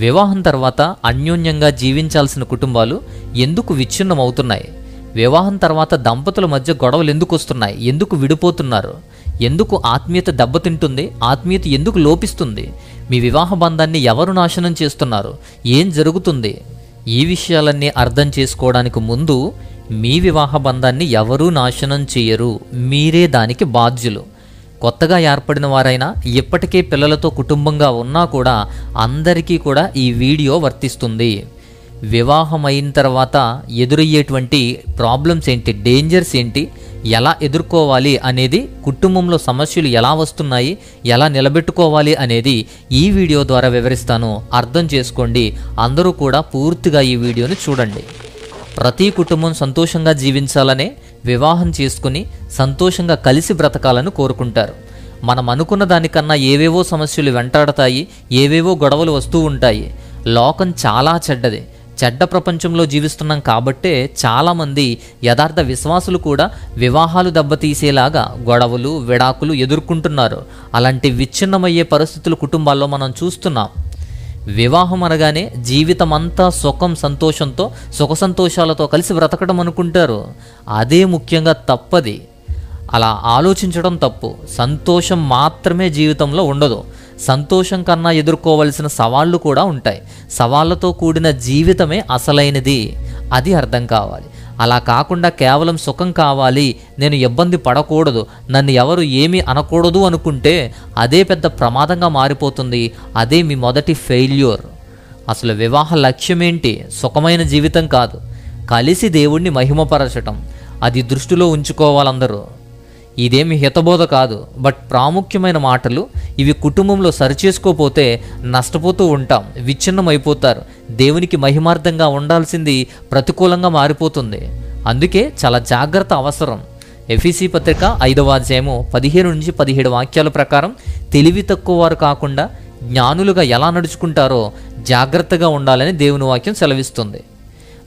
వివాహం తర్వాత అన్యోన్యంగా జీవించాల్సిన కుటుంబాలు ఎందుకు విచ్ఛిన్నమవుతున్నాయి? వివాహం తర్వాత దంపతుల మధ్య గొడవలు ఎందుకు వస్తున్నాయి? ఎందుకు విడిపోతున్నారు? ఎందుకు ఆత్మీయత దెబ్బతింటుంది? ఆత్మీయత ఎందుకు లోపిస్తుంది? మీ వివాహ బంధాన్ని ఎవరు నాశనం చేస్తున్నారు? ఏం జరుగుతుంది? ఈ విషయాలన్నీ అర్థం చేసుకోవడానికి ముందు మీ వివాహ బంధాన్ని ఎవరూ నాశనం చేయరు. మీరే దానికి బాధ్యులు. కొత్తగా ఏర్పడిన వారైనా ఇప్పటికే పిల్లలతో కుటుంబంగా ఉన్నా కూడా అందరికీ కూడా ఈ వీడియో వర్తిస్తుంది. వివాహం అయిన తర్వాత ఎదురయ్యేటువంటి ప్రాబ్లమ్స్ ఏంటి? డేంజర్స్ ఏంటి? ఎలా ఎదుర్కోవాలి అనేది కుటుంబంలో సమస్యలు ఎలా వస్తున్నాయి? ఎలా నిలబెట్టుకోవాలి అనేది ఈ వీడియో ద్వారా వివరిస్తాను. అర్థం చేసుకోండి. అందరూ కూడా పూర్తిగా ఈ వీడియోని చూడండి. ప్రతి కుటుంబం సంతోషంగా జీవించాలనే వివాహం చేసుకుని సంతోషంగా కలిసి బ్రతకాలని కోరుకుంటారు. మనం అనుకున్న దానికన్నా ఏవేవో సమస్యలు వెంటాడతాయి ఏవేవో గొడవలు వస్తూ ఉంటాయి. లోకం చాలా చెడ్డది. చెడ్డ ప్రపంచంలో జీవిస్తున్నాం కాబట్టే చాలామంది యథార్థ విశ్వాసులు కూడా వివాహాలు దెబ్బతీసేలాగా గొడవలు విడాకులు ఎదుర్కొంటున్నారు. అలాంటి విచ్ఛిన్నమయ్యే పరిస్థితులు కుటుంబాల్లో మనం చూస్తున్నాం. వివాహం అనగానే జీవితమంతా సుఖం సంతోషంతో సుఖ సంతోషాలతో కలిసి బ్రతకడం అనుకుంటారు. అదే ముఖ్యంగా తప్పది. అలా ఆలోచించడం తప్పు. సంతోషం మాత్రమే జీవితంలో ఉండదు. సంతోషం కన్నా ఎదుర్కోవలసిన సవాళ్ళు కూడా ఉంటాయి. సవాళ్ళతో కూడిన జీవితమే అసలైనది. అది అర్థం కావాలి. అలా కాకుండా కేవలం సుఖం కావాలి నేను ఇబ్బంది పడకూడదు నన్ను ఎవరు ఏమీ అనకూడదు అనుకుంటే అదే పెద్ద ప్రమాదంగా మారిపోతుంది అదే మీ మొదటి ఫెయిల్యూర్. అసలు వివాహ లక్ష్యం ఏంటి సుఖమైన జీవితం కాదు. కలిసి దేవుణ్ణి మహిమపరచటం. అది దృష్టిలో ఉంచుకోవాలందరూ. ఇదేమి హితబోధ కాదు బట్ ప్రాముఖ్యమైన మాటలు ఇవి కుటుంబంలో సరిచేసుకోపోతే నష్టపోతూ ఉంటాం విచ్ఛిన్నమైపోతారు. దేవునికి మహిమార్థంగా ఉండాల్సింది ప్రతికూలంగా మారిపోతుంది. అందుకే చాలా జాగ్రత్త అవసరం. ఎఫీసీ పత్రిక ఐదవ అధ్యాయము పదిహేను నుంచి పదిహేడు వాక్యాల ప్రకారం తెలివి తక్కువ వారు కాకుండా జ్ఞానులుగా ఎలా నడుచుకుంటారో జాగ్రత్తగా ఉండాలని దేవుని వాక్యం సెలవిస్తుంది.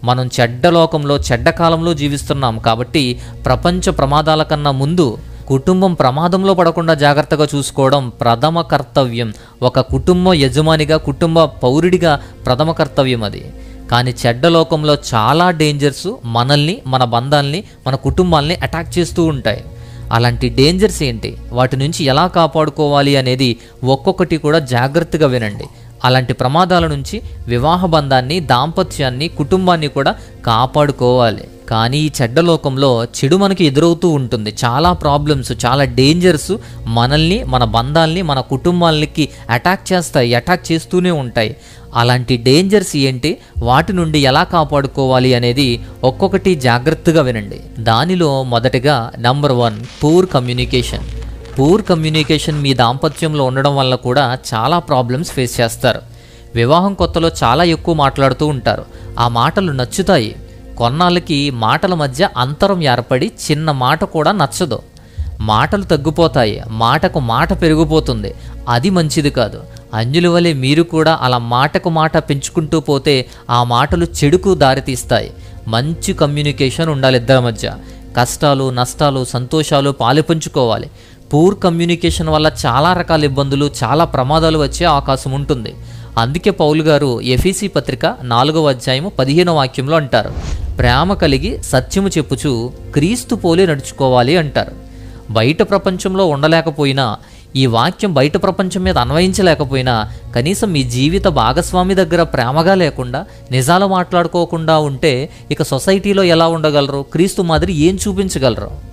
మనం చెడ్డ లోకంలో చెడ్డ కాలంలో జీవిస్తున్నాం. కాబట్టి ప్రపంచ ప్రమాదాల కన్నా ముందు కుటుంబం ప్రమాదంలో పడకుండా జాగ్రత్తగా చూసుకోవడం ప్రథమ కర్తవ్యం. ఒక కుటుంబ యజమానిగా కుటుంబ పౌరుడిగా ప్రథమ కర్తవ్యం అది. కానీ చెడ్డ లోకంలో చాలా డేంజర్స్ మనల్ని మన బంధాల్ని మన కుటుంబాల్ని అటాక్ చేస్తూ ఉంటాయి. అలాంటి డేంజర్స్ ఏంటి? వాటి నుంచి ఎలా కాపాడుకోవాలి అనేది ఒక్కొక్కటి కూడా జాగ్రత్తగా వినండి. అలాంటి ప్రమాదాల నుంచి వివాహ బంధాన్ని దాంపత్యాన్ని కుటుంబాన్ని కూడా కాపాడుకోవాలి. కానీ ఈ చెడ్డ లోకంలో చెడు మనకి ఎదురవుతూ ఉంటుంది. చాలా ప్రాబ్లమ్స్ చాలా డేంజర్స్ మనల్ని మన బంధాల్ని మన కుటుంబాలకి అటాక్ చేస్తాయి అటాక్ చేస్తూనే ఉంటాయి. అలాంటి డేంజర్స్ ఏంటి? వాటి నుండి ఎలా కాపాడుకోవాలి అనేది ఒక్కొక్కటి జాగ్రత్తగా వినండి. దానిలో మొదటగా number one poor communication poor communication మీ దాంపత్యంలో ఉండడం వల్ల కూడా చాలా ప్రాబ్లమ్స్ ఫేస్ చేస్తారు. వివాహం కొత్తలో చాలా ఎక్కువ మాట్లాడుతూ ఉంటారు. ఆ మాటలు నచ్చుతాయి. కొన్నాళ్ళకి మాటల మధ్య అంతరం ఏర్పడి చిన్న మాట కూడా నచ్చదు. మాటలు తగ్గిపోతాయి. మాటకు మాట పెరిగిపోతుంది. అది మంచిది కాదు. అంజుల వలె మీరు కూడా అలా మాటకు మాట పెంచుకుంటూ పోతే ఆ మాటలు చెడుకు దారితీస్తాయి. మంచి కమ్యూనికేషన్ ఉండాలి ఇద్దరి మధ్య. కష్టాలు నష్టాలు సంతోషాలు పాలుపంచుకోవాలి పూర్ కమ్యూనికేషన్ వల్ల చాలా రకాల ఇబ్బందులు చాలా ప్రమాదాలు వచ్చే అవకాశం ఉంటుంది. అందుకే పౌలు గారు ఎఫీసీ పత్రిక నాలుగవ అధ్యాయము పదిహేనో వాక్యంలో అంటారు. ప్రేమ కలిగి సత్యము చెప్పుచు క్రీస్తు పోలి నడుచుకోవాలి అంటారు. బయట ప్రపంచంలో ఉండలేకపోయినా ఈ వాక్యం బయట ప్రపంచం మీద అన్వయించలేకపోయినా కనీసం మీ జీవిత భాగస్వామి దగ్గర ప్రేమగా లేకుండా నిజాలు మాట్లాడుకోకుండా ఉంటే ఇక సొసైటీలో ఎలా ఉండగలరు? క్రీస్తు మాదిరి ఏం చూపించగలరు?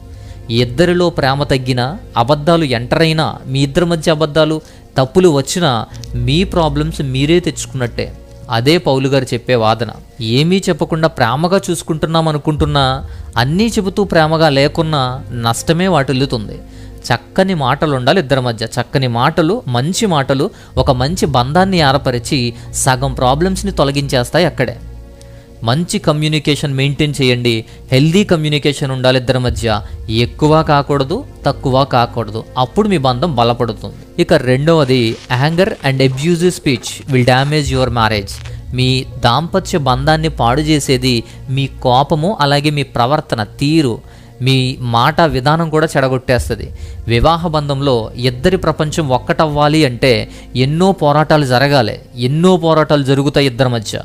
ఇద్దరిలో ప్రేమ తగ్గినా అబద్ధాలు ఎంటర్ అయినా మీ ఇద్దరి మధ్య అబద్ధాలు తప్పులు వచ్చినా మీ ప్రాబ్లమ్స్ మీరే తెచ్చుకున్నట్టే. అదే పౌలు గారు చెప్పే వాదన. ఏమీ చెప్పకుండా ప్రేమగా చూసుకుంటున్నాం అనుకుంటున్నా అన్నీ చెబుతూ ప్రేమగా లేకున్నా నష్టమే వాటిల్లుతుంది. చక్కని మాటలు ఉండాలి ఇద్దరి మధ్య. చక్కని మాటలు మంచి మాటలు ఒక మంచి బంధాన్ని ఏర్పరిచి సగం ప్రాబ్లమ్స్ని తొలగించేస్తాయి అక్కడే. మంచి కమ్యూనికేషన్ మెయింటైన్ చేయండి. హెల్దీ కమ్యూనికేషన్ ఉండాలి ఇద్దరి మధ్య. ఎక్కువ కాకూడదు తక్కువ కాకూడదు. అప్పుడు మీ బంధం బలపడుతుంది. ఇక రెండవది anger and abusive speech will damage your marriage మీ దాంపత్య బంధాన్ని పాడు చేసేది మీ కోపము అలాగే మీ ప్రవర్తన తీరు. మీ మాట విధానం కూడా చెడగొట్టేస్తుంది. వివాహ బంధంలో ఇద్దరి ప్రపంచం ఒక్కటవ్వాలి అంటే ఎన్నో పోరాటాలు జరగాలి. ఎన్నో పోరాటాలు జరుగుతాయి ఇద్దరి మధ్య.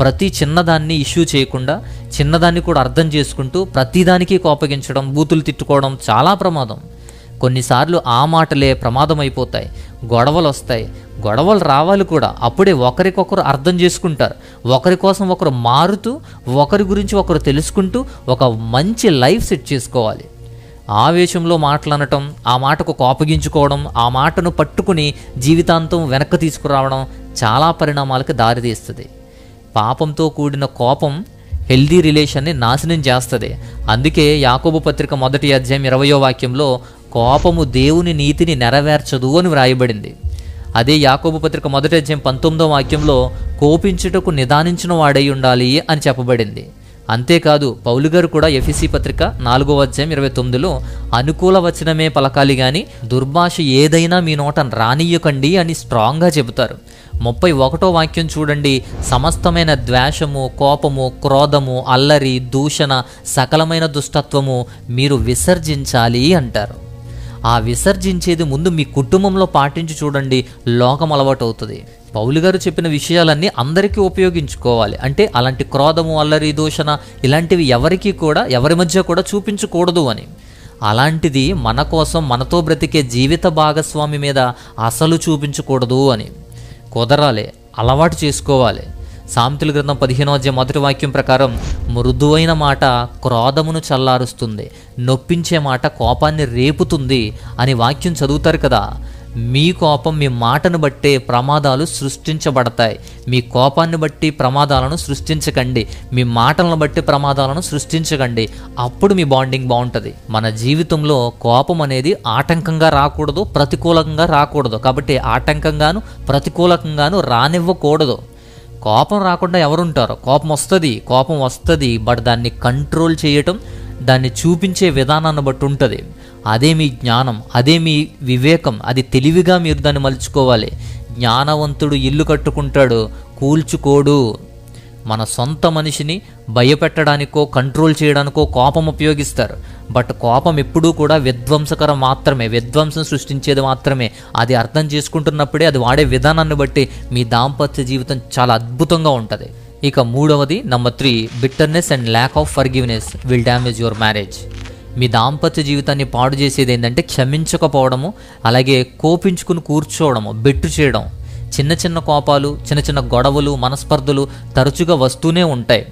ప్రతి చిన్నదాన్ని ఇష్యూ చేయకుండా చిన్నదాన్ని కూడా అర్థం చేసుకుంటూ ప్రతిదానికి కోపగించడం బూతులు తిట్టుకోవడం చాలా ప్రమాదం. కొన్నిసార్లు ఆ మాటలే ప్రమాదం అయిపోతాయి గొడవలు వస్తాయి గొడవలు రావాలి కూడా. అప్పుడే ఒకరికొకరు అర్థం చేసుకుంటారు. ఒకరి కోసం ఒకరు మారుతూ ఒకరి గురించి ఒకరు తెలుసుకుంటూ ఒక మంచి లైఫ్ సెట్ చేసుకోవాలి. ఆవేశంలో మాట్లాడటం ఆ మాటకు కోపగించుకోవడం ఆ మాటను పట్టుకుని జీవితాంతం వెనక్కి తీసుకురావడం చాలా పరిణామాలకు దారితీస్తుంది. పాపంతో కూడిన కోపం హెల్దీ రిలేషన్ని నాశనం చేస్తుంది. అందుకే యాకోబు పత్రిక మొదటి అధ్యాయం ఇరవయో వాక్యంలో కోపము దేవుని నీతిని నెరవేర్చదు అని వ్రాయబడింది. అదే యాకోబు పత్రిక మొదటి అధ్యాయం పంతొమ్మిదో వాక్యంలో కోపించుటకు నిదానించిన వాడై ఉండాలి అని చెప్పబడింది. అంతేకాదు పౌలు గారు కూడా ఎఫ్ఎసి పత్రిక నాలుగో అధ్యాయం ఇరవై తొమ్మిదిలో అనుకూల వచనమే పలకాలి కానీ దుర్భాష ఏదైనా మీ నోట రానియ్యకండి అని స్ట్రాంగ్గా చెబుతారు. ముప్పై ఒకటో వాక్యం చూడండి. సమస్తమైన ద్వేషము కోపము క్రోధము అల్లరి దూషణ సకలమైన దుష్టత్వము మీరు విసర్జించాలి అంటారు. ఆ విసర్జించేది ముందు మీ కుటుంబంలో పాటించి చూడండి. లోకం అలవాటు అవుతుంది పౌలు గారు చెప్పిన విషయాలన్నీ అందరికీ ఉపయోగించుకోవాలి. అంటే అలాంటి క్రోధము అల్లరి దూషణ ఇలాంటివి ఎవరికీ కూడా ఎవరి మధ్య కూడా చూపించకూడదు అని. అలాంటిది మన కోసం మనతో బ్రతికే జీవిత భాగస్వామి మీద అసలు చూపించకూడదు అని. కుదరాలి అలవాటు చేసుకోవాలి. సామెతల గ్రంథం పదిహేనో మొదటి వాక్యం ప్రకారం మృదువైన మాట క్రోధమును చల్లారుస్తుంది నొప్పించే మాట కోపాన్ని రేపుతుంది అని వాక్యం చదువుతారు కదా. మీ కోపం మీ మాటను బట్టే ప్రమాదాలు సృష్టించబడతాయి. మీ కోపాన్ని బట్టి ప్రమాదాలను సృష్టించకండి. మీ మాటలను బట్టి ప్రమాదాలను సృష్టించకండి. అప్పుడు మీ బాండింగ్ బాగుంటుంది. మన జీవితంలో కోపం అనేది ఆటంకంగా రాకూడదు ప్రతికూలంగా రాకూడదు. కాబట్టి ఆటంకంగాను ప్రతికూలకంగాను రానివ్వకూడదు. కోపం రాకుండా ఎవరుంటారు? కోపం వస్తుంది కోపం వస్తుంది బట్ దాన్ని కంట్రోల్ చేయటం దాన్ని చూపించే విధానాన్ని బట్టి ఉంటుంది. అదే మీ జ్ఞానం అదే మీ వివేకం అది తెలివిగా మీరు దాన్ని మలుచుకోవాలి. జ్ఞానవంతుడు ఇల్లు కట్టుకుంటాడు కూల్చుకోడు. మన సొంత మనిషిని భయపెట్టడానికో కంట్రోల్ చేయడానికో కోపం ఉపయోగిస్తారు. బట్ కోపం ఎప్పుడూ కూడా విధ్వంసకరం మాత్రమే విధ్వంసం సృష్టించేది మాత్రమే. అది అర్థం చేసుకుంటున్నప్పుడే అది వాడే విధానాన్ని బట్టి మీ దాంపత్య జీవితం చాలా అద్భుతంగా ఉంటుంది. ఇక మూడవది number three bitterness and lack of forgiveness will damage your marriage మీ దాంపత్య జీవితాన్ని పాడు చేసేది ఏంటంటే క్షమించకపోవడము అలాగే కోపించుకుని కూర్చోవడము బెట్టు చేయడం. చిన్న చిన్న కోపాలు చిన్న చిన్న గొడవలు మనస్పర్ధలు తరచుగా వస్తూనే ఉంటాయి.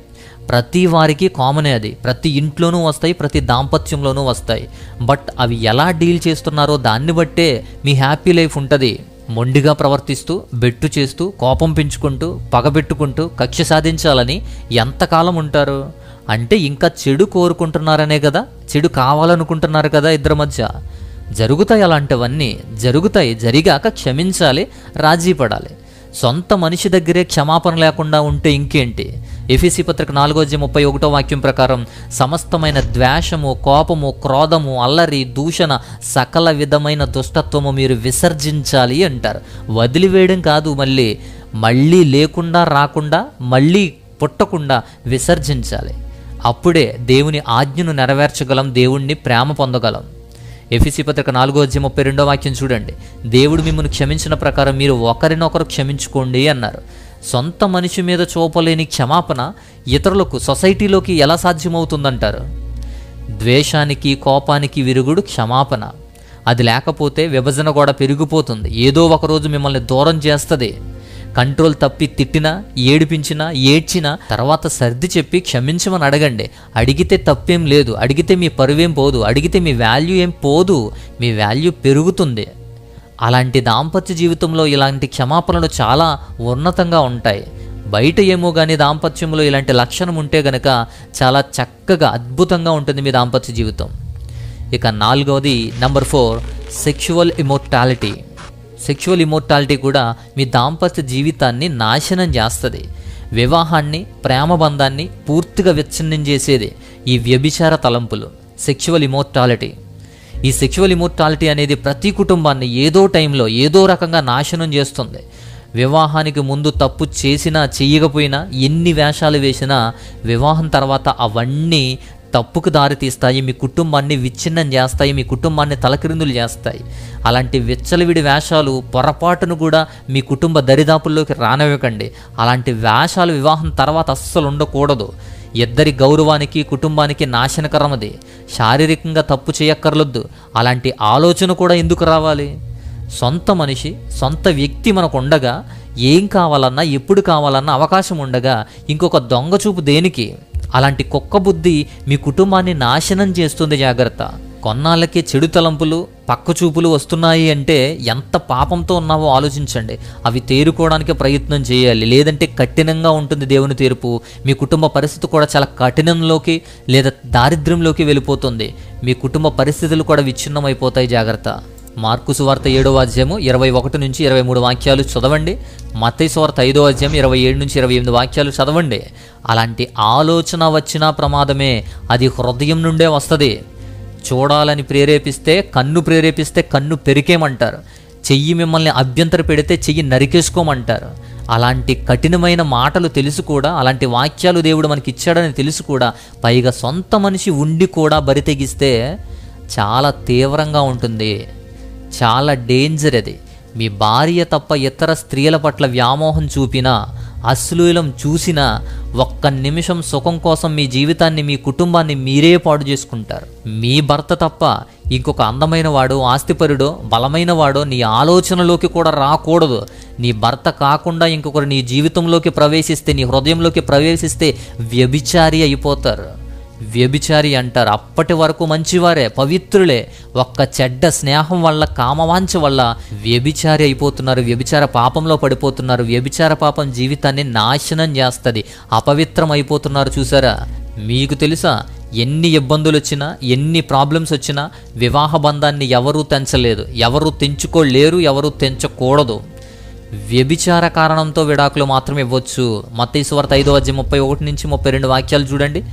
ప్రతి వారికి కామనే అది. ప్రతి ఇంట్లోనూ వస్తాయి ప్రతి దాంపత్యంలోనూ వస్తాయి. బట్ అవి ఎలా డీల్ చేస్తున్నారో దాన్ని బట్టే మీ హ్యాపీ లైఫ్ ఉంటుంది. మొండిగా ప్రవర్తిస్తూ బెట్టు చేస్తూ కోపం పెంచుకుంటూ పగబెట్టుకుంటూ కక్ష సాధించాలని ఎంతకాలం ఉంటారు? అంటే ఇంకా చెడు కోరుకుంటున్నారనే కదా చెడు కావాలనుకుంటున్నారు కదా ఇద్దరి మధ్య. జరుగుతాయి అలాంటివన్నీ జరుగుతాయి జరిగాక క్షమించాలి రాజీ పడాలి. సొంత మనిషి దగ్గరే క్షమాపణ లేకుండా ఉంటే ఇంకేంటి? ఎఫీసీ పత్రిక నాలుగో ముప్పై ఒకటో వాక్యం ప్రకారం సమస్తమైన ద్వేషము కోపము క్రోధము అల్లరి దూషణ సకల విధమైన దుష్టత్వము మీరు విసర్జించాలి అంటారు. వదిలివేయడం కాదు మళ్ళీ మళ్ళీ లేకుండా రాకుండా మళ్ళీ పుట్టకుండా విసర్జించాలి. అప్పుడే దేవుని ఆజ్ఞను నెరవేర్చగలం దేవుణ్ణి ప్రేమ పొందగలం. ఎఫిసి పత్రిక నాలుగో అధ్యయం ముప్పై రెండో వాక్యం చూడండి. దేవుడు మిమ్మల్ని క్షమించిన ప్రకారం మీరు ఒకరినొకరు క్షమించుకోండి అన్నారు. సొంత మనిషి మీద చూపలేని క్షమాపణ ఇతరులకు సొసైటీలోకి ఎలా సాధ్యమవుతుందంటారు? ద్వేషానికి కోపానికి విరుగుడు క్షమాపణ. అది లేకపోతే విభజన కూడా పెరిగిపోతుంది. ఏదో ఒకరోజు మిమ్మల్ని దూరం చేస్తుంది. కంట్రోల్ తప్పి తిట్టినా ఏడిపించినా ఏడ్చినా తర్వాత సర్ది చెప్పి క్షమించమని అడగండి. అడిగితే తప్పేం లేదు. అడిగితే మీ పరువేం పోదు. అడిగితే మీ వాల్యూ ఏం పోదు. మీ వాల్యూ పెరుగుతుంది. అలాంటి దాంపత్య జీవితంలో ఇలాంటి క్షమాపణలు చాలా ఉన్నతంగా ఉంటాయి. బయట ఏమో కానీ దాంపత్యంలో ఇలాంటి లక్షణం ఉంటే గనక చాలా చక్కగా అద్భుతంగా ఉంటుంది మీ దాంపత్య జీవితం. ఇక నాలుగవది number four sexual immortality sexual immortality కూడా మీ దాంపత్య జీవితాన్ని నాశనం చేస్తుంది. వివాహాన్ని ప్రేమ బంధాన్ని పూర్తిగా విచ్ఛిన్నం చేసేది ఈ వ్యభిచార తలంపులు సెక్షువల్ ఇమోర్టాలిటీ ఈ సెక్షువల్ ఇమోర్టాలిటీ అనేది ప్రతి కుటుంబాన్ని ఏదో టైంలో ఏదో రకంగా నాశనం చేస్తుంది. వివాహానికి ముందు తప్పు చేసినా చేయకపోయినా ఎన్ని వేషాలు వేసినా వివాహం తర్వాత అవన్నీ తప్పుకు దారితీస్తాయి మీ కుటుంబాన్ని విచ్ఛిన్నం చేస్తాయి మీ కుటుంబాన్ని తలకిరిందులు చేస్తాయి. అలాంటి విచ్చలవిడి వేషాలు పొరపాటును కూడా మీ కుటుంబ దరిదాపుల్లోకి రానివ్వకండి. అలాంటి వేషాలు వివాహం తర్వాత అస్సలు ఉండకూడదు. ఇద్దరి గౌరవానికి కుటుంబానికి నాశనకరమది. శారీరకంగా తప్పు చేయక్కర్లొద్దు. అలాంటి ఆలోచన కూడా ఎందుకు రావాలి? సొంత మనిషి సొంత వ్యక్తి మనకు ఉండగా ఏం కావాలన్నా ఎప్పుడు కావాలన్నా అవకాశం ఉండగా ఇంకొక దొంగ చూపు దేనికి? అలాంటి కుక్క బుద్ధి మీ కుటుంబాన్ని నాశనం చేస్తుంది జాగ్రత్త. కొన్నాళ్ళకి చెడు తలంపులు పక్కచూపులు వస్తున్నాయి అంటే ఎంత పాపంతో ఉన్నావో ఆలోచించండి. అవి తేరుకోవడానికి ప్రయత్నం చేయాలి. లేదంటే కఠినంగా ఉంటుంది దేవుని తీర్పు. మీ కుటుంబ పరిస్థితి కూడా చాలా కఠినంలోకి లేదా దారిద్ర్యంలోకి వెళ్ళిపోతుంది. మీ కుటుంబ పరిస్థితులు కూడా విచ్ఛిన్నమైపోతాయి జాగ్రత్త. మార్కు సువార్త ఏడవ అధ్యాయము ఇరవై ఒకటి నుంచి ఇరవై మూడు వాక్యాలు చదవండి. మత్తయి సువార్త ఐదో అధ్యాయం ఇరవై ఏడు నుంచి ఇరవై ఎనిమిది వాక్యాలు చదవండి. అలాంటి ఆలోచన వచ్చినా ప్రమాదమే అది హృదయం నుండే వస్తుంది. చూడాలని ప్రేరేపిస్తే కన్ను ప్రేరేపిస్తే కన్ను పెరికేమంటారు. చెయ్యి మిమ్మల్ని అభ్యంతర పెడితే చెయ్యి నరికేసుకోమంటారు. అలాంటి కఠినమైన మాటలు తెలుసు కూడా అలాంటి వాక్యాలు దేవుడు మనకి ఇచ్చాడని తెలుసు కూడా పైగా సొంత మనిషి ఉండి కూడా బరితెగిస్తే చాలా తీవ్రంగా ఉంటుంది. చాలా డేంజర్ అది. మీ భార్య తప్ప ఇతర స్త్రీల పట్ల వ్యామోహం చూపినా అశ్లీలం చూసినా ఒక్క నిమిషం సుఖం కోసం మీ జీవితాన్ని మీ కుటుంబాన్ని మీరే పాడు చేసుకుంటారు. మీ భర్త తప్ప ఇంకొక అందమైన వాడు ఆస్తిపరుడో బలమైన వాడో నీ ఆలోచనలోకి కూడా రాకూడదు. నీ భర్త కాకుండా ఇంకొకరు నీ జీవితంలోకి ప్రవేశిస్తే నీ హృదయంలోకి ప్రవేశిస్తే వ్యభిచారి అయిపోతారు. వ్యభిచారి అంటారు. అప్పటి వరకు మంచివారే పవిత్రులే. ఒక్క చెడ్డ స్నేహం వల్ల కామవాంఛ వల్ల వ్యభిచారి అయిపోతున్నారు. వ్యభిచార పాపంలో పడిపోతున్నారు. వ్యభిచార పాపం జీవితాన్ని నాశనం చేస్తుంది. అపవిత్రం అయిపోతున్నారు చూసారా? మీకు తెలుసా? ఎన్ని ఇబ్బందులు వచ్చినా ఎన్ని ప్రాబ్లమ్స్ వచ్చినా వివాహ బంధాన్ని ఎవరూ తెంచలేదు. ఎవరు తెంచుకోలేరు ఎవరూ తెంచకూడదు. వ్యభిచార కారణంతో విడాకులు మాత్రం ఇవ్వచ్చు. మత్తీశ్వర్త ఐదో అధ్యాయం ముప్పై ఒకటి నుంచి ముప్పై రెండు వాక్యాలు చూడండి.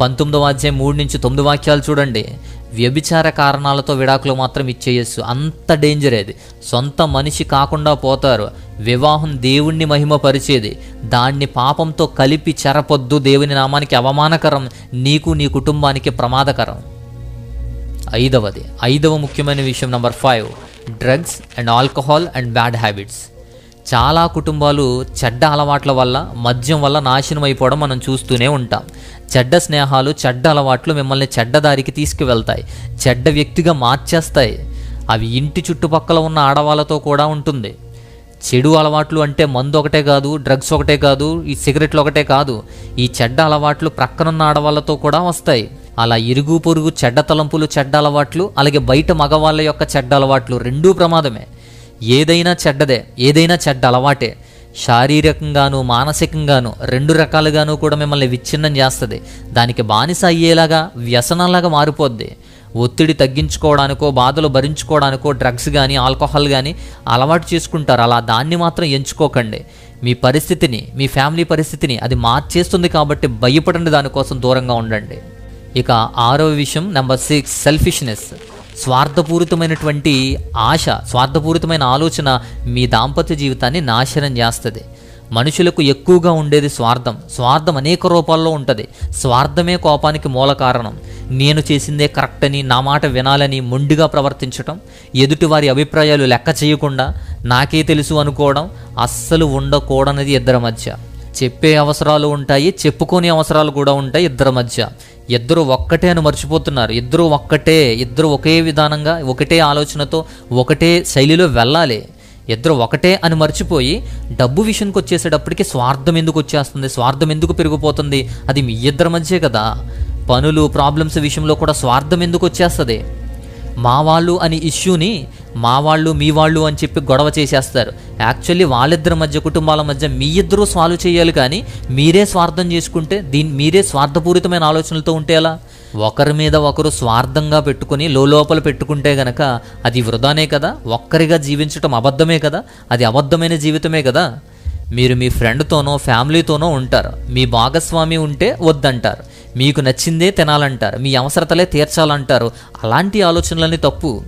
పంతొమ్మిదవ అధ్యాయం మూడు నుంచి తొమ్మిది వాక్యాలు చూడండి. వ్యభిచార కారణాలతో విడాకులు మాత్రం ఇచ్చేయచ్చు అంత డేంజర్ అది. సొంత మనిషి కాకుండా పోతారు. వివాహం దేవుణ్ణి మహిమపరిచేది. దాన్ని పాపంతో కలిపి చెరపొద్దు దేవుని నామానికి అవమానకరం. నీకు నీ కుటుంబానికి ప్రమాదకరం. ఐదవది. ఐదవ ముఖ్యమైన విషయం number five. Drugs and alcohol and bad habits. చాలా కుటుంబాలు చెడ్డ అలవాట్ల వల్ల మద్యం వల్ల నాశనం అయిపోవడం మనం చూస్తూనే ఉంటాం. చెడ్డ స్నేహాలు చెడ్డ అలవాట్లు మిమ్మల్ని చెడ్డ దారికి తీసుకువెళ్తాయి. చెడ్డ వ్యక్తిగా మార్చేస్తాయి. అవి ఇంటి చుట్టుపక్కల ఉన్న ఆడవాళ్ళతో కూడా ఉంటుంది. చెడు అలవాట్లు అంటే మందు ఒకటే కాదు డ్రగ్స్ ఒకటే కాదు ఈ సిగరెట్లు ఒకటే కాదు. ఈ చెడ్డ అలవాట్లు ప్రక్కనున్న ఆడవాళ్ళతో కూడా వస్తాయి. అలా ఇరుగు పొరుగు చెడ్డ తలంపులు చెడ్డ అలవాట్లు అలాగే బయట మగవాళ్ళ యొక్క చెడ్డ అలవాట్లు రెండూ ప్రమాదమే. ఏదైనా చెడ్డదే ఏదైనా చెడ్డ అలవాటే. శారీరకంగాను మానసికంగాను రెండు రకాలుగాను కూడా మిమ్మల్ని విచ్ఛిన్నం చేస్తుంది. దానికి బానిస అయ్యేలాగా వ్యసనంలాగా మారిపోద్ది. ఒత్తిడి తగ్గించుకోవడానికో బాధలు భరించుకోవడానికో డ్రగ్స్ కానీ ఆల్కహాల్ కానీ అలవాటు చేసుకుంటారు. అలా దాన్ని మాత్రం ఎంచుకోకండి. మీ పరిస్థితిని మీ ఫ్యామిలీ పరిస్థితిని అది మార్చేస్తుంది కాబట్టి భయపడండి దానికోసం దూరంగా ఉండండి. ఇక ఆరో విషయం నెంబర్ సిక్స్ సెల్ఫిష్నెస్ స్వార్థపూరితమైనటువంటి ఆశ స్వార్థపూరితమైన ఆలోచన మీ దాంపత్య జీవితాన్ని నాశనం చేస్తుంది. మనుషులకు ఎక్కువగా ఉండేది స్వార్థం. స్వార్థం అనేక రూపాల్లో ఉంటుంది. స్వార్థమే కోపానికి మూల కారణం. నేను చేసిందే కరెక్ట్ అని నా మాట వినాలని మొండిగా ప్రవర్తించటం ఎదుటివారి అభిప్రాయాలు లెక్క చేయకుండా నాకే తెలుసు అనుకోవడం అస్సలు ఉండకూడనిది ఇద్దరి మధ్య. చెప్పే అవసరాలు ఉంటాయి చెప్పుకోని అవసరాలు కూడా ఉంటాయి ఇద్దరి మధ్య. ఇద్దరు ఒక్కటే అని మర్చిపోతున్నారు. ఇద్దరు ఒక్కటే ఇద్దరు ఒకే విధానంగా ఒకటే ఆలోచనతో ఒకటే శైలిలో వెళ్ళాలి. ఇద్దరు ఒకటే అని మర్చిపోయి డబ్బు విషయానికి వచ్చేసేటప్పటికి స్వార్థం ఎందుకు వచ్చేస్తుంది? స్వార్థం ఎందుకు పెరిగిపోతుంది? అది మీ ఇద్దరి మధ్యే కదా. పనులు ప్రాబ్లమ్స్ విషయంలో కూడా స్వార్థం ఎందుకు వచ్చేస్తుంది? మా వాళ్ళు అనే ఇష్యూని మా వాళ్ళు మీ వాళ్ళు అని చెప్పి గొడవ చేసేస్తారు. యాక్చువల్లీ వాళ్ళిద్దరి మధ్య కుటుంబాల మధ్య మీ ఇద్దరూ సాల్వ్ చేయాలి కానీ మీరే స్వార్థం చేసుకుంటే దీని మీరే స్వార్థపూరితమైన ఆలోచనలతో ఉంటే ఎలా? ఒకరి మీద ఒకరు స్వార్థంగా పెట్టుకుని లోపల పెట్టుకుంటే గనక అది వృధానే కదా? ఒక్కరిగా జీవించటం అబద్ధమే కదా? అది అబద్ధమైన జీవితమే కదా? మీరు మీ ఫ్రెండ్తోనో ఫ్యామిలీతోనో ఉంటారు. మీ భాగస్వామి ఉంటే వద్దంటారు. మీకు నచ్చిందే తినాలంటారు. మీ అవసరతలే తీర్చాలంటారు. అలాంటి ఆలోచనలని తప్పు.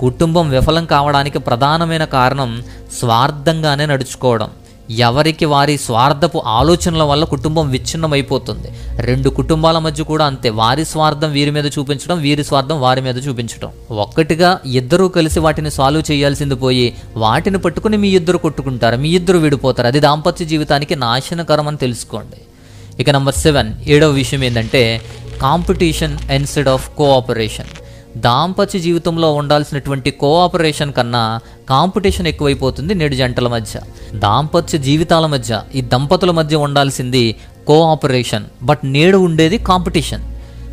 కుటుంబం విఫలం కావడానికి ప్రధానమైన కారణం స్వార్థంగానే నడుచుకోవడం. ఎవరికి వారి స్వార్థపు ఆలోచనల వల్ల కుటుంబం విచ్ఛిన్నమైపోతుంది. రెండు కుటుంబాల మధ్య కూడా అంతే. వారి స్వార్థం వీరి మీద చూపించడం వీరి స్వార్థం వారి మీద చూపించడం. ఒక్కటిగా ఇద్దరూ కలిసి వాటిని సాల్వ్ చేయాల్సింది పోయి వాటిని పట్టుకుని మీ ఇద్దరు కొట్టుకుంటారు మీ ఇద్దరు విడిపోతారు. అది దాంపత్య జీవితానికి నాశనకరం అని తెలుసుకోండి. ఇక నెంబర్ సెవెన్ ఏడవ విషయం ఏంటంటే కాంపిటీషన్ ఇన్స్టెడ్ ఆఫ్ కోఆపరేషన్. దాంపత్య జీవితంలో ఉండాల్సినటువంటి కోఆపరేషన్ కన్నా కాంపిటీషన్ ఎక్కువైపోతుంది నేడు జంటల మధ్య. దాంపత్య జీవితాల మధ్య ఈ దంపతుల మధ్య ఉండాల్సింది కోఆపరేషన్. బట్ నేడు ఉండేది కాంపిటీషన్.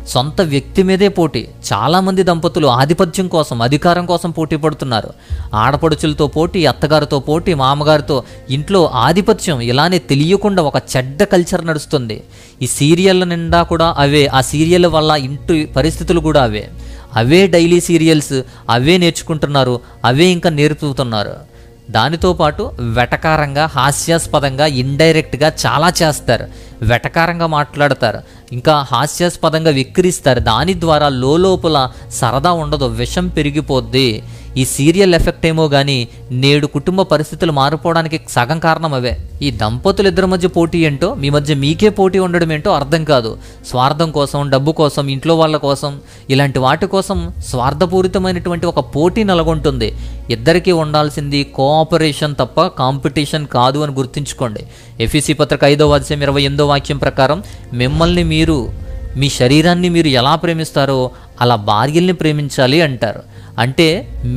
సొంత వ్యక్తి మీదే పోటీ. చాలామంది దంపతులు ఆధిపత్యం కోసం అధికారం కోసం పోటీ పడుతున్నారు. ఆడపడుచులతో పోటీ అత్తగారితో పోటీ మామగారితో ఇంట్లో ఆధిపత్యం ఇలానే తెలియకుండా ఒక చెడ్డ కల్చర్ నడుస్తుంది. ఈ సీరియళ్ళ నిండా కూడా అవే ఆ సీరియల్ వల్ల ఇంటి పరిస్థితులు కూడా అవే. అవే డైలీ సీరియల్స్ అవే నేర్చుకుంటున్నారు అవే ఇంకా నేర్పుతున్నారు. దానితో పాటు వెటకారంగా హాస్యాస్పదంగా ఇండైరెక్ట్గా చాలా చేస్తారు. వెటకారంగా మాట్లాడతారు. ఇంకా హాస్యాస్పదంగా విక్రిస్తారు దాని ద్వారా లోపల సరదా ఉండదు విషం పెరిగిపోద్ది. ఈ సీరియల్ ఎఫెక్ట్ ఏమో కానీ నేడు కుటుంబ పరిస్థితులు మారిపోవడానికి సగం కారణం అవే. ఈ దంపతులు ఇద్దరి మధ్య పోటీ ఏంటో మీ మధ్య మీకే పోటీ ఉండడం ఏంటో అర్థం కాదు. స్వార్థం కోసం డబ్బు కోసం ఇంట్లో వాళ్ళ కోసం ఇలాంటి వాటి కోసం స్వార్థపూరితమైనటువంటి ఒక పోటీ నెలకొంటుంది. ఇద్దరికీ ఉండాల్సింది కోఆపరేషన్ తప్ప కాంపిటీషన్ కాదు అని గుర్తుంచుకోండి. ఎఫీసీ పత్రిక ఐదో వాద్యం ఇరవై ఎనిమిదో వాక్యం ప్రకారం మిమ్మల్ని మీరు మీ శరీరాన్ని మీరు ఎలా ప్రేమిస్తారో అలా భార్యల్ని ప్రేమించాలి అంటారు. అంటే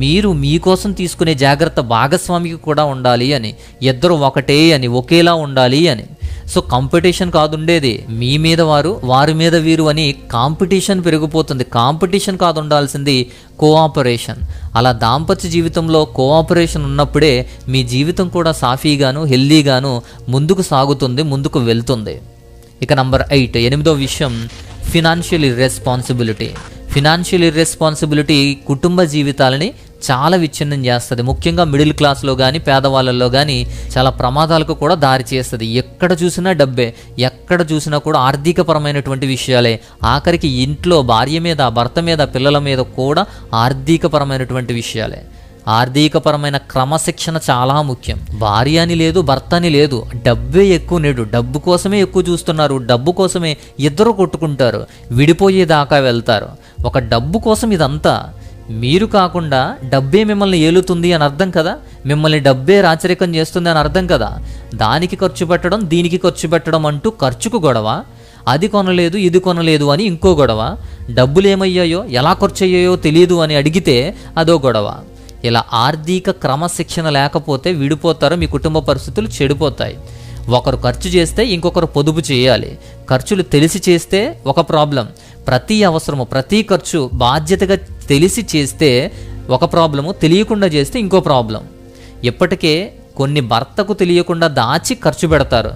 మీరు మీకోసం తీసుకునే జాగ్రత్త భాగస్వామికి కూడా ఉండాలి అని ఇద్దరు ఒకటే అని ఒకేలా ఉండాలి అని. సో కాంపిటీషన్ కాదు ఉండేది మీ మీద వారు వారి మీద వీరు అని కాంపిటీషన్ పెరిగిపోతుంది. కాంపిటీషన్ కాదు ఉండాల్సింది కోఆపరేషన్. అలా దాంపత్య జీవితంలో కోఆపరేషన్ ఉన్నప్పుడే మీ జీవితం కూడా సాఫీగాను హెల్దీగాను ముందుకు సాగుతుంది ముందుకు వెళ్తుంది. ఇక నంబర్ ఎయిట్ ఎనిమిదో విషయం ఫినాన్షియల్ ఇర్రెస్పాన్సిబిలిటీ. ఫినాన్షియల్ ఇర్రెస్పాన్సిబిలిటీ కుటుంబ జీవితాలని చాలా విచ్ఛిన్నం చేస్తుంది. ముఖ్యంగా మిడిల్ క్లాస్లో కానీ పేదవాళ్ళల్లో కానీ చాలా ప్రమాదాలకు కూడా దారి చేస్తుంది. ఎక్కడ చూసినా డబ్బే ఎక్కడ చూసినా కూడా ఆర్థికపరమైనటువంటి విషయాలే. ఆఖరికి ఇంట్లో భార్య మీద భర్త మీద పిల్లల మీద కూడా ఆర్థికపరమైనటువంటి విషయాలే. ఆర్థికపరమైన క్రమశిక్షణ చాలా ముఖ్యం. భార్య అని లేదు భర్త అని లేదు డబ్బే ఎక్కువ నేడు. డబ్బు కోసమే ఎక్కువ చూస్తున్నారు. డబ్బు కోసమే ఇద్దరు కొట్టుకుంటారు. విడిపోయేదాకా వెళ్తారు. ఒక డబ్బు కోసం ఇదంతా. మీరు కాకుండా డబ్బే మిమ్మల్ని ఏలుతుంది అని అర్థం కదా? మిమ్మల్ని డబ్బే రాచరికం చేస్తుంది అని అర్థం కదా? దానికి ఖర్చు పెట్టడం దీనికి ఖర్చు పెట్టడం అంటూ ఖర్చుకు గొడవ. అది కొనలేదు ఇది కొనలేదు అని ఇంకో గొడవ. డబ్బులు ఏమయ్యాయో ఎలా ఖర్చు అయ్యాయో తెలియదు అని అడిగితే అదో గొడవ. ఇలా ఆర్థిక క్రమశిక్షణ లేకపోతే విడిపోతారు మీ కుటుంబ పరిస్థితులు చెడిపోతాయి. ఒకరు ఖర్చు చేస్తే ఇంకొకరు పొదుపు చేయాలి. ఖర్చులు తెలిసి చేస్తే ఒక ప్రాబ్లం. ప్రతి అవసరము ప్రతి ఖర్చు బాధ్యతగా తెలిసి చేస్తే ఒక ప్రాబ్లము తెలియకుండా చేస్తే ఇంకో ప్రాబ్లం. ఇప్పటికే కొన్ని భర్తకు తెలియకుండా దాచి ఖర్చు పెడతారు.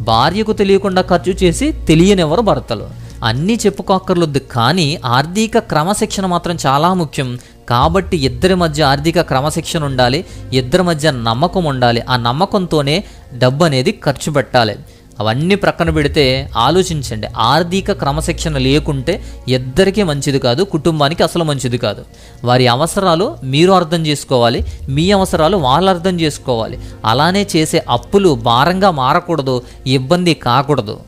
భార్యకు తెలియకుండా ఖర్చు చేసి తెలియనివ్వరు భర్తలు. అన్నీ చెప్పుకోక్కర్లొద్దు కానీ ఆర్థిక క్రమశిక్షణ మాత్రం చాలా ముఖ్యం. కాబట్టి ఇద్దరి మధ్య ఆర్థిక క్రమశిక్షణ ఉండాలి ఇద్దరి మధ్య నమ్మకం ఉండాలి. ఆ నమ్మకంతోనే డబ్బు అనేది ఖర్చు పెట్టాలి. అవన్నీ ప్రక్కన పెడితే ఆలోచించండి. ఆర్థిక క్రమశిక్షణ లేకుంటే ఇద్దరికీ మంచిది కాదు కుటుంబానికి అసలు మంచిది కాదు. వారి అవసరాలు మీరు అర్థం చేసుకోవాలి మీ అవసరాలు వాళ్ళు అర్థం చేసుకోవాలి. అలానే చేసే అప్పులు భారంగా మారకూడదు ఇబ్బంది కాకూడదు.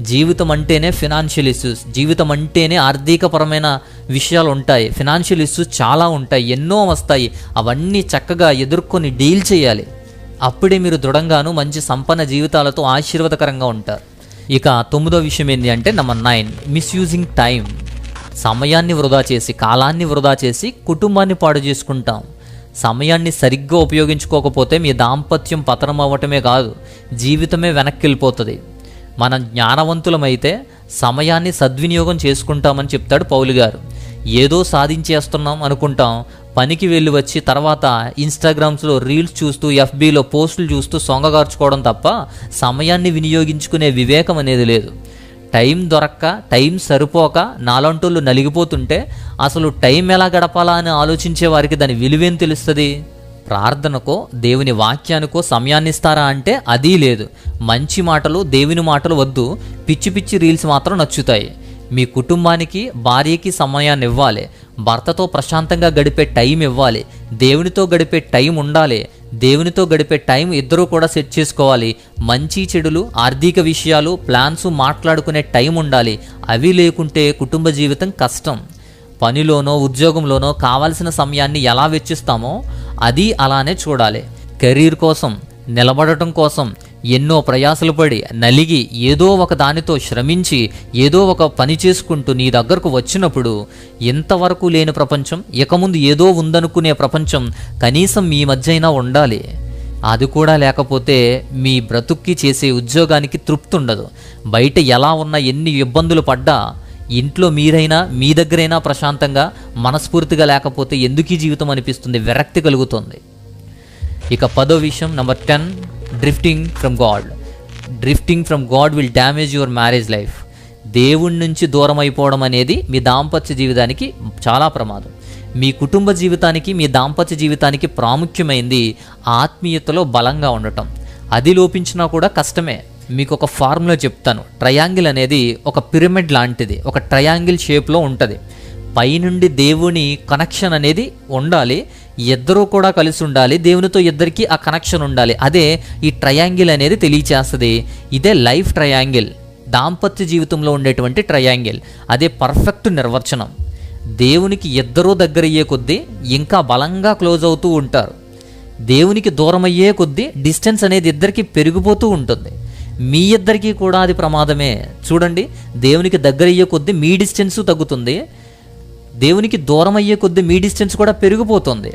జీవితం అంటేనే ఫినాన్షియల్ ఇష్యూస్ జీవితం అంటేనే ఆర్థికపరమైన విషయాలు ఉంటాయి. ఫినాన్షియల్ ఇష్యూస్ చాలా ఉంటాయి ఎన్నో వస్తాయి. అవన్నీ చక్కగా ఎదుర్కొని డీల్ చేయాలి. అప్పుడే మీరు దృఢంగాను మంచి సంపన్న జీవితాలతో ఆశీర్వాదకరంగా ఉంటారు. ఇక తొమ్మిదో విషయం ఏంటి అంటే నెంబర్ నైన్ మిస్యూజింగ్ టైం సమయాన్ని వృధా చేసి కాలాన్ని వృధా చేసి కుటుంబాన్ని పాడు చేసుకుంటాం. సమయాన్ని సరిగ్గా ఉపయోగించుకోకపోతే మీ దాంపత్యం పతనం అవ్వటమే కాదు జీవితమే వెనక్కి వెళ్ళిపోతుంది మనం జ్ఞానవంతులమైతే సమయాన్ని సద్వినియోగం చేసుకుంటామని చెప్తాడు పౌలు గారు. ఏదో సాధించేస్తున్నాం అనుకుంటాం పనికి వెళ్ళి వచ్చి తర్వాత ఇన్స్టాగ్రామ్స్లో రీల్స్ చూస్తూ ఎఫ్బీలో పోస్టులు చూస్తూ సొంగగార్చుకోవడం తప్ప సమయాన్ని వినియోగించుకునే వివేకం అనేది లేదు. టైం దొరక్క టైం సరిపోక నాలంటోళ్ళు నలిగిపోతుంటే అసలు టైం ఎలా గడపాలా అని ఆలోచించే వారికి దాని విలువేం తెలుస్తుంది? ప్రార్థనకో దేవుని వాక్యానికో సమయాన్నిస్తారా అంటే అదీ లేదు. మంచి మాటలు దేవుని మాటలు వద్దు. పిచ్చి పిచ్చి రీల్స్ మాత్రం నచ్చుతాయి. మీ కుటుంబానికి భార్యకి సమయాన్ని ఇవ్వాలి భర్తతో ప్రశాంతంగా గడిపే టైం ఇవ్వాలి. దేవునితో గడిపే టైం ఉండాలి. దేవునితో గడిపే టైం ఇద్దరూ కూడా సెట్ చేసుకోవాలి. మంచి చెడులు ఆర్థిక విషయాలు ప్లాన్స్ మాట్లాడుకునే టైం ఉండాలి. అవి లేకుంటే కుటుంబ జీవితం కష్టం. పనిలోనో ఉద్యోగంలోనో కావాల్సిన సమయాన్ని ఎలా వెచ్చిస్తామో అది అలానే చూడాలి. కెరీర్ కోసం నిలబడటం కోసం ఎన్నో ప్రయాసలు పడి నలిగి ఏదో ఒక దానితో శ్రమించి ఏదో ఒక పని చేసుకుంటూ నీ దగ్గరకు వచ్చినప్పుడు ఇంతవరకు లేని ప్రపంచం? ఇక ముందు ఏదో ఉందనుకునే ప్రపంచం కనీసం మీ మధ్య అయినా ఉండాలి. అది కూడా లేకపోతే మీ బ్రతుక్కి చేసే ఉద్యోగానికి తృప్తి ఉండదు బయట ఎలా ఉన్న ఎన్ని ఇబ్బందులు పడ్డా ఇంట్లో మీరైనా మీ దగ్గరైనా ప్రశాంతంగా మనస్ఫూర్తిగా లేకపోతే ఎందుకు జీవితం అనిపిస్తుంది? విరక్తి కలుగుతుంది. ఇక పదో విషయం number ten drifting from God drifting from God will damage your marriage life దేవుడి నుంచి దూరం అయిపోవడం అనేది మీ దాంపత్య జీవితానికి చాలా ప్రమాదం. మీ కుటుంబ జీవితానికి మీ దాంపత్య జీవితానికి ప్రాముఖ్యమైంది ఆత్మీయతలో బలంగా ఉండటం. అది లోపించినా కూడా కష్టమే. మీకు ఒక ఫార్ములా చెప్తాను. ట్రయాంగిల్ అనేది ఒక పిరమిడ్ లాంటిది. ఒక ట్రయాంగిల్ షేప్లో ఉంటుంది. పైనుండి దేవుని కనెక్షన్ అనేది ఉండాలి. ఇద్దరూ కూడా కలిసి ఉండాలి. దేవునితో ఇద్దరికి ఆ కనెక్షన్ ఉండాలి. అదే ఈ ట్రయాంగిల్ అనేది తెలియచేస్తుంది. ఇదే లైఫ్ ట్రయాంగిల్ దాంపత్య జీవితంలో ఉండేటువంటి ట్రయాంగిల్ అదే పర్ఫెక్ట్ నిర్వచనం. దేవునికి ఇద్దరూ దగ్గర అయ్యే కొద్దీ ఇంకా బలంగా క్లోజ్ అవుతూ ఉంటారు. దేవునికి దూరం అయ్యే కొద్దీ డిస్టెన్స్ అనేది ఇద్దరికి పెరిగిపోతూ ఉంటుంది. మీ ఇద్దరికీ కూడా అది ప్రమాదమే. చూడండి దేవునికి దగ్గర అయ్యే కొద్దీ మీ డిస్టెన్సు తగ్గుతుంది. దేవునికి దూరం అయ్యే కొద్దీ మీ డిస్టెన్స్ కూడా పెరిగిపోతుంది.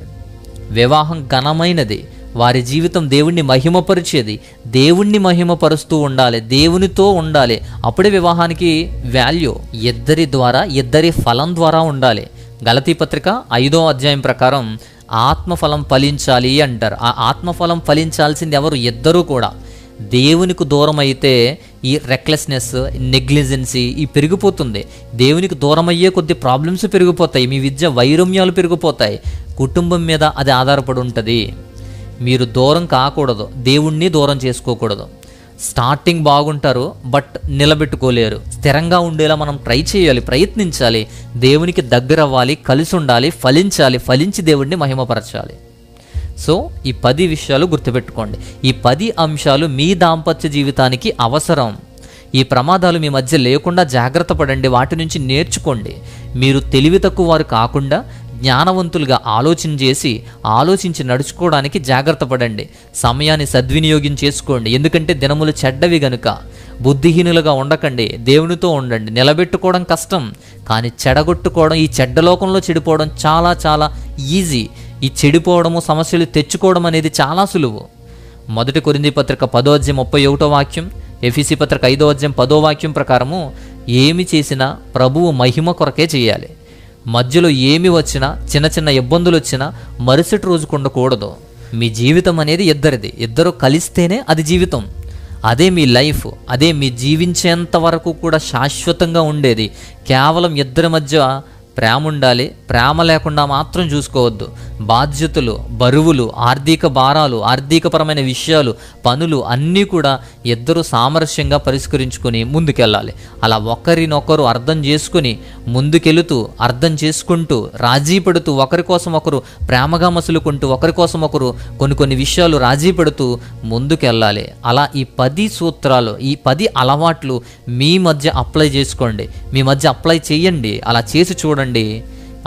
వివాహం ఘనమైనది. వారి జీవితం దేవుణ్ణి మహిమపరిచేది. దేవుణ్ణి మహిమపరుస్తూ ఉండాలి. దేవునితో ఉండాలి. అప్పుడే వివాహానికి వాల్యూ ఇద్దరి ద్వారా ఇద్దరి ఫలం ద్వారా ఉండాలి. గలతీ పత్రిక ఐదో అధ్యాయం ప్రకారం ఆత్మఫలం ఫలించాలి అంటారు. ఆ ఆత్మఫలం ఫలించాల్సింది ఎవరు? ఇద్దరూ కూడా. దేవునికి దూరం అయితే ఈ రెక్లెస్నెస్ నెగ్లిజెన్సీ ఈ పెరిగిపోతుంది. దేవునికి దూరం అయ్యే కొద్ది ప్రాబ్లమ్స్ పెరిగిపోతాయి. మీ విద్య వైరమ్యాలు పెరిగిపోతాయి. కుటుంబం మీద అది ఆధారపడి ఉంటుంది. మీరు దూరం కాకూడదు. దేవుణ్ణి దూరం చేసుకోకూడదు. స్టార్టింగ్ బాగుంటారు బట్ నిలబెట్టుకోలేరు. స్థిరంగా ఉండేలా మనం ట్రై చేయాలి ప్రయత్నించాలి. దేవునికి దగ్గర అవ్వాలి కలిసి ఉండాలి ఫలించాలి ఫలించి దేవుణ్ణి మహిమపరచాలి. సో ఈ పది విషయాలు గుర్తుపెట్టుకోండి. ఈ పది అంశాలు మీ దాంపత్య జీవితానికి అవసరం. ఈ ప్రమాదాలు మీ మధ్య లేకుండా జాగ్రత్త పడండి. వాటి నుంచి నేర్చుకోండి. మీరు తెలివి తక్కువ వారు కాకుండా జ్ఞానవంతులుగా ఆలోచన చేసి ఆలోచించి నడుచుకోవడానికి జాగ్రత్త పడండి. సమయాన్ని సద్వినియోగం చేసుకోండి. ఎందుకంటే దినములు చెడ్డవి గనుక. బుద్ధిహీనులుగా ఉండకండి. దేవునితో ఉండండి. నిలబెట్టుకోవడం కష్టం. కానీ చెడగొట్టుకోవడం ఈ చెడ్డ లోకంలో చెడిపోవడం చాలా చాలా ఈజీ. ఈ చెడిపోవడము సమస్యలు తెచ్చుకోవడం అనేది చాలా సులువు. మొదటి కొరింది పత్రిక పదో అధ్యాయం ముప్పై ఒకటో వాక్యం ఎఫీసీ పత్రిక ఐదో అధ్యాయం పదో వాక్యం ప్రకారము ఏమి చేసినా ప్రభువు మహిమ కొరకే చేయాలి. మధ్యలో ఏమి వచ్చినా చిన్న చిన్న ఇబ్బందులు వచ్చినా మరుసటి రోజుకు ఉండకూడదు మీ జీవితం అనేది ఇద్దరిది. ఇద్దరు కలిస్తేనే అది జీవితం. అదే మీ లైఫ్ అదే మీ జీవించేంత వరకు కూడా శాశ్వతంగా ఉండేది. కేవలం ఇద్దరి మధ్య ప్రేమ ఉండాలి ప్రేమ లేకుండా మాత్రం చూసుకోవద్దు. బాధ్యతలు బరువులు ఆర్థిక భారాలు ఆర్థికపరమైన విషయాలు పనులు అన్నీ కూడా ఇద్దరు సామరస్యంగా పరిష్కరించుకొని ముందుకెళ్ళాలి. అలా ఒకరినొకరు అర్థం చేసుకుని ముందుకెళుతూ అర్థం చేసుకుంటూ రాజీ పడుతూ ఒకరి కోసం ఒకరు ప్రేమగా మసులుకుంటూ ఒకరి కోసం ఒకరు కొన్ని కొన్ని విషయాలు రాజీ పడుతూ ముందుకెళ్ళాలి. అలా ఈ పది సూత్రాలు ఈ పది అలవాట్లు మీ మధ్య అప్లై చేసుకోండి. మీ మధ్య అప్లై చేయండి. అలా చేసి చూడండి.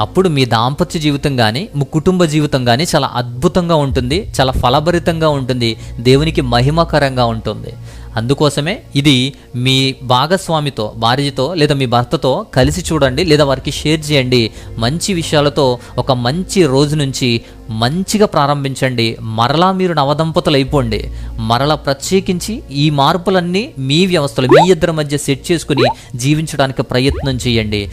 అప్పుడు మీ దాంపత్య జీవితం కానీ మీ కుటుంబ జీవితం కానీ చాలా అద్భుతంగా ఉంటుంది చాలా ఫలభరితంగా ఉంటుంది దేవునికి మహిమకరంగా ఉంటుంది. అందుకోసమే ఇది మీ భాగస్వామితో భార్యతో లేదా మీ భర్తతో కలిసి చూడండి లేదా వారికి షేర్ చేయండి. మంచి విషయాలతో ఒక మంచి రోజు నుంచి మంచిగా ప్రారంభించండి. మరలా మీరు నవదంపతులు అయిపోండి. మరలా ప్రత్యేకించి ఈ మార్పులన్నీ మీ వ్యవస్థలు మీ ఇద్దరి మధ్య సెట్ చేసుకుని జీవించడానికి ప్రయత్నం చేయండి.